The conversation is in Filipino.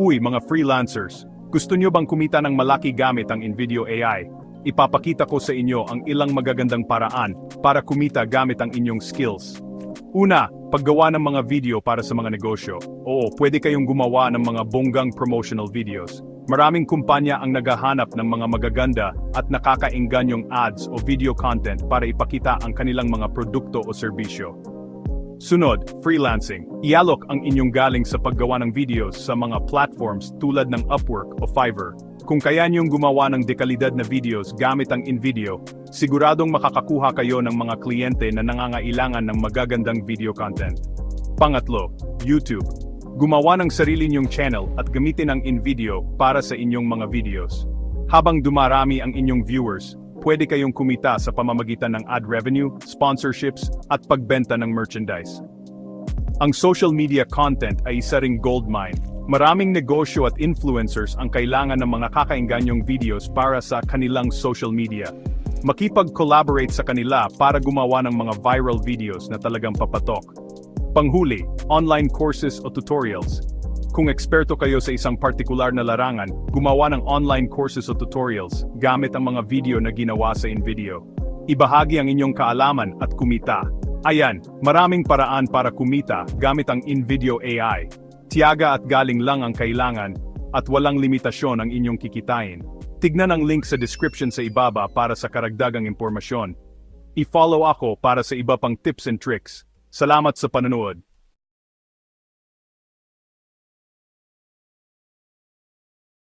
Uy, mga freelancers, gusto nyo bang kumita ng malaki gamit ang InVideo AI? Ipapakita ko sa inyo ang ilang magagandang paraan para kumita gamit ang inyong skills. Una, paggawa ng mga video para sa mga negosyo. Oo, pwede kayong gumawa ng mga bonggang promotional videos. Maraming kumpanya ang naghahanap ng mga magaganda at nakakaingganyong ads o video content para ipakita ang kanilang mga produkto o serbisyo. Sunod, freelancing. Ialok ang inyong galing sa paggawa ng videos sa mga platforms tulad ng Upwork o Fiverr. Kung kaya niyong gumawa ng dekalidad na videos gamit ang InVideo, siguradong makakakuha kayo ng mga kliyente na nangangailangan ng magagandang video content. Pangatlo, YouTube. Gumawa ng sarili niyong channel at gamitin ang InVideo para sa inyong mga videos. Habang dumarami ang inyong viewers, pwede kayong kumita sa pamamagitan ng ad revenue, sponsorships, at pagbenta ng merchandise. Ang social media content ay isa ring goldmine. Maraming negosyo at influencers ang kailangan ng mga kakainganyong videos para sa kanilang social media. Makipag-collaborate sa kanila para gumawa ng mga viral videos na talagang papatok. Panghuli, online courses o tutorials. Kung eksperto kayo sa isang partikular na larangan, gumawa ng online courses o tutorials gamit ang mga video na ginawa sa InVideo. Ibahagi ang inyong kaalaman at kumita. Ayan, maraming paraan para kumita gamit ang InVideo AI. Tiyaga at galing lang ang kailangan at walang limitasyon ang inyong kikitain. Tignan ang link sa description sa ibaba para sa karagdagang impormasyon. I-follow ako para sa iba pang tips and tricks. Salamat sa panonood.